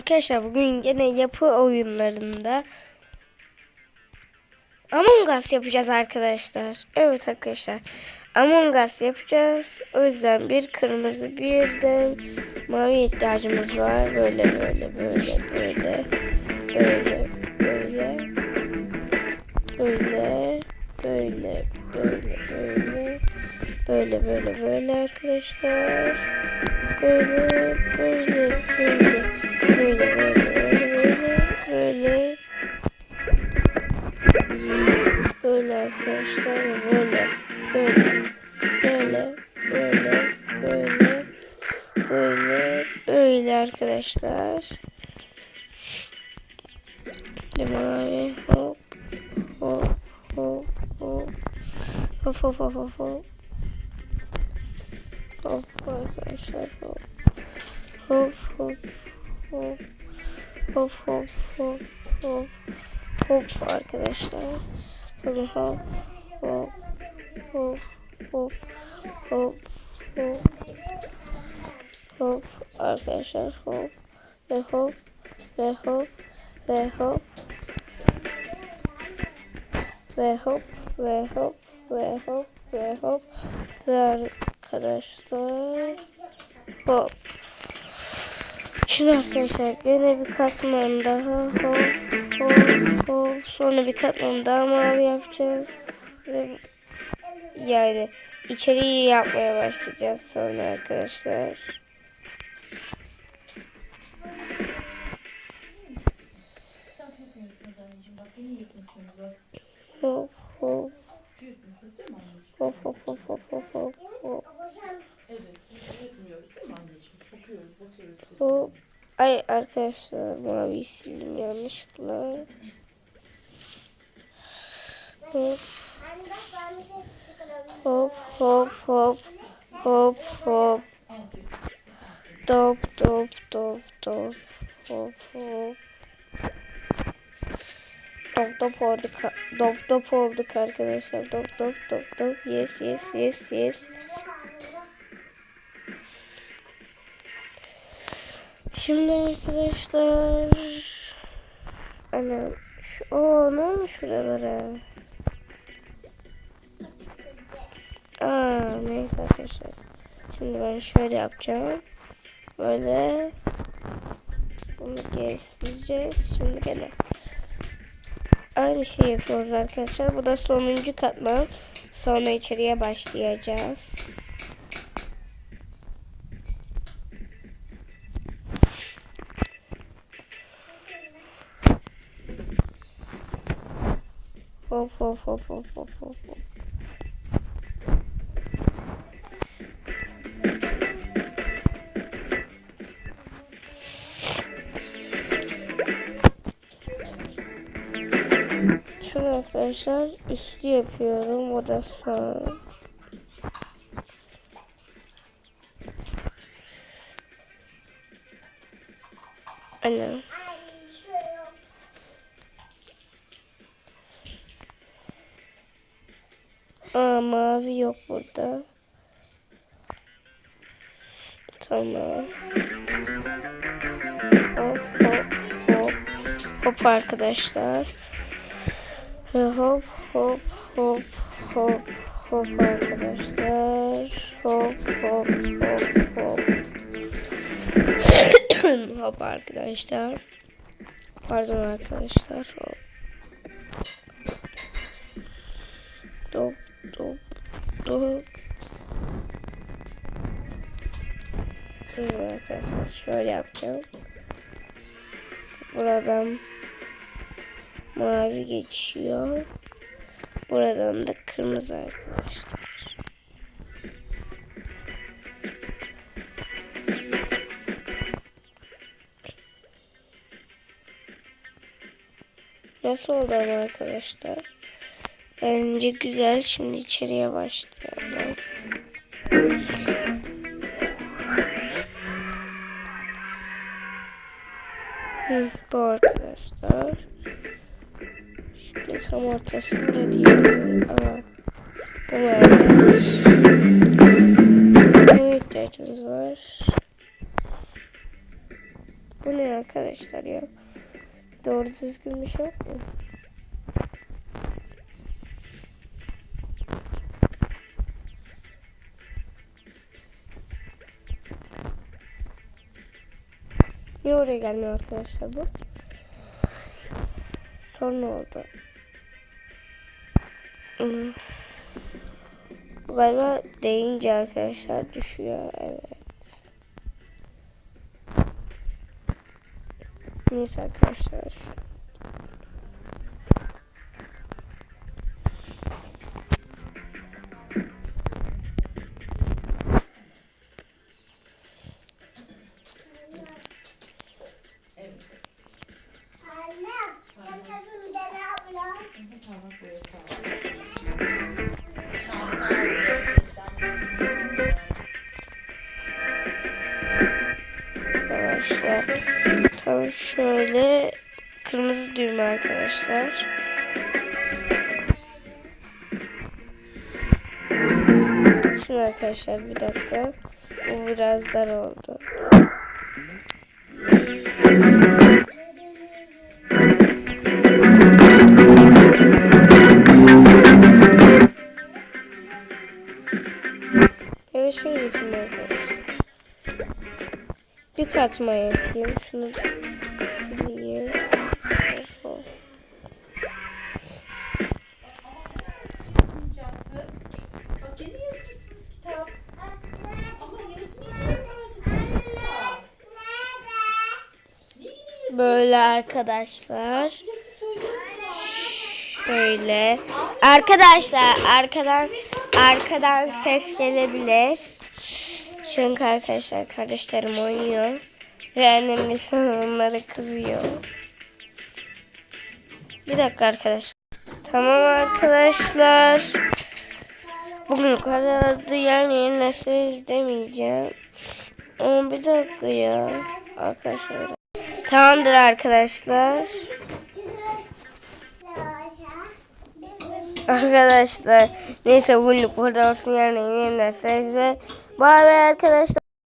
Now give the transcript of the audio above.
Arkadaşlar bugün yine yapı oyunlarında Among Us yapacağız arkadaşlar. Evet arkadaşlar. Among Us yapacağız. O yüzden bir kırmızı bir de mavi ihtiyacımız var. Böyle böyle böyle böyle böyle böyle böyle böyle böyle böyle böyle böyle böyle arkadaşlar. Böyle böyle böyle böyle. Böyle arkadaşlar. Abi? Hop hop hop hop. Hop hop hop hop hop. Hop arkadaşlar hop. Hop hop hop. Hop hop hop hop. Hop arkadaşlar. Bakın hop hop hop hop hop hop hop arkadaşlar hop ve hop ve hop ve hop ve hop ve hop ve hop ve hop ve arkadaşlar hop Şimdi arkadaşlar gene bir katman daha hop hop hop sonra bir katman daha mavi yapacağız ve yani içeriği yapmaya başlayacağız sonra arkadaşlar. Hop hop hop hop hop hop hop hop Ay arkadaşlar mavi sildim yanlışlıkla. Hop. Hop hop hop hop hop. Top top top top. Hop hop Top top olduk. Top top olduk arkadaşlar. Top top top top. Yes yes yes yes. Şimdi arkadaşlar Ana şu, o ne olmuş buralara Aa neyse arkadaşlar. Şimdi ben şöyle yapacağım. Böyle. Bunu gesleyeceğiz Şimdi gene Aynı şey yapıyoruz arkadaşlar. Bu da sonuncu katman Sonra içeriye başlayacağız. Hop hop hop hop hop hop hop. Arkadaşlar üstü yapıyorum. O da son. Anne. Aa mavi yok burada. Tamam. Hop hop hop. Hop arkadaşlar. Hop hop hop hop hop arkadaşlar. Hop hop hop hop. hop arkadaşlar. Pardon arkadaşlar. Hop. Dop dop dop. Şimdi arkadaşlar şöyle yapacağım. Buradan mavi geçiyor. Buradan da kırmızı arkadaşlar. Nasıl oldu ama arkadaşlar? Bence güzel. Şimdi içeriye başlayalım. Şimdi tam ortası burada diyebiliyorum. Aa, bu ihtiyacımız var. Bu ne arkadaşlar ya? Doğru düzgün bir şey yok? Niye oraya gelmiyor arkadaşlar bu? Sonra oldu. Bu galiba deyince arkadaşlar düşüyor. Evet. Neyse arkadaşlar. Anne, sen yapıyorsun? Parmak boyası aldım. Çanta şöyle kırmızı düğme arkadaşlar. Şimdi arkadaşlar bir dakika. Bu biraz dar oldu. Ya da şöyle yapayım arkadaşlar. Bir katma yapayım. Şunu da Böyle arkadaşlar. Şöyle. Arkadaşlar arkadan arkadan ses gelebilir. Çünkü arkadaşlar kardeşlerim oynuyor. Ve annem onlara kızıyor. Bir dakika arkadaşlar. Tamam arkadaşlar. Bugün karardı yani yeni izlemeyeceğim. Ama bir dakika ya. Arkadaşlar. Tamamdır arkadaşlar. Arkadaşlar neyse bugünlük burada olsun yani yeniden ve bay bay arkadaşlar.